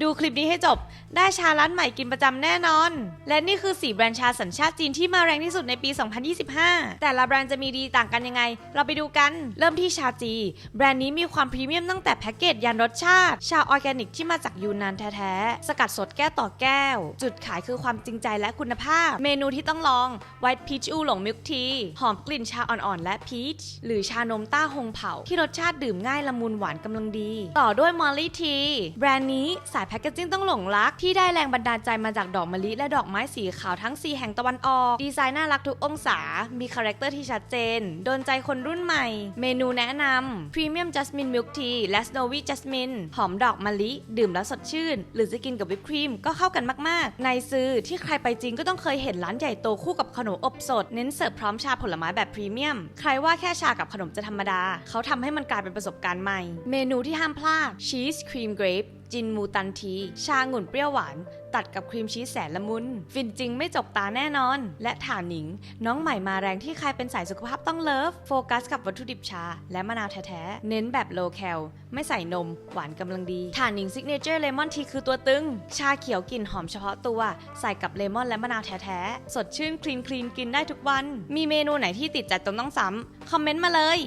ดูคลิปนี้ให้จบ ได้ชาร้านใหม่กินประจำแน่นอน และนี่คือ 4 แบรนด์ชาสัญชาติจีนที่มาแรงที่สุดในปี 2025 แต่ละแบรนด์จะมีดีต่างกันยังไง เราไปดูกัน เริ่มที่ชาจี แบรนด์นี้มีความพรีเมียมตั้งแต่แพ็กเกจยันรสชาติ ชาออร์แกนิกที่มาจากยูนนานแท้ๆ สกัดสดแก้วต่อแก้ว จุดขายคือความจริงใจและคุณภาพ เมนูที่ต้องลอง White Peach อูหลงมิลค์ทีหอมกลิ่นชาอ่อนๆและพีชหรือชานมต้าฮงเผาที่รสชาติดื่มง่ายละมุนหวานกำลังดี ต่อด้วยมอลลี่ที แบรนด์นี้สายแพคเกจจิ้งต้องหลงรัก ที่ได้แรงบันดาลใจมาจากดอกมะลิและดอกไม้สีขาวทั้ง 4 แห่งตะวันออก ดีไซน์น่ารักทุกองศา มีคาแรคเตอร์ที่ชัดเจน โดนใจคนรุ่นใหม่ เมนูแนะนำพรีเมียมจัสมินมิลค์ทีและสโนวี่จัสมินหอมดอกมะลิ ดื่มแล้วสดชื่น หรือจะกินกับวิปครีมก็เข้ากันมาก ๆ ในซื้อที่ใครไปจีนก็ต้องเคยเห็นร้านใหญ่โตคู่กับขนมอบสด เน้นเสิร์ฟพร้อมชาผลไม้แบบพรีเมียม ใครว่าแค่ชากับขนมจะธรรมดา เขาทำให้มันกลายเป็นประสบการณ์ใหม่ เมนูที่ห้ามพลาดชีสครีมเกรปจินมูตันที ชาองุ่นเปรี้ยวหวาน ตัดกับครีมชีสแสนละมุน ฟินจริงไม่จกตาแน่นอน และฐานหนิง น้องใหม่มาแรงที่ใครเป็นสายสุขภาพต้องเลิฟ โฟกัสกับวัตถุดิบชา และมะนาวแท้ๆ เน้นแบบโลแคล ไม่ใส่นม หวานกำลังดีฐานหนิงซิกเนเจอร์เลมอนทีคือตัวตึง ชาเขียวกลิ่นหอมเฉพาะตัว ใส่กับเลมอนและมะนาวแท้ๆ สดชื่นคลีนคลีนกินได้ทุกวัน มีเมนูไหนที่ติดใจจนต้องซ้ำคอมเมนต์มาเลย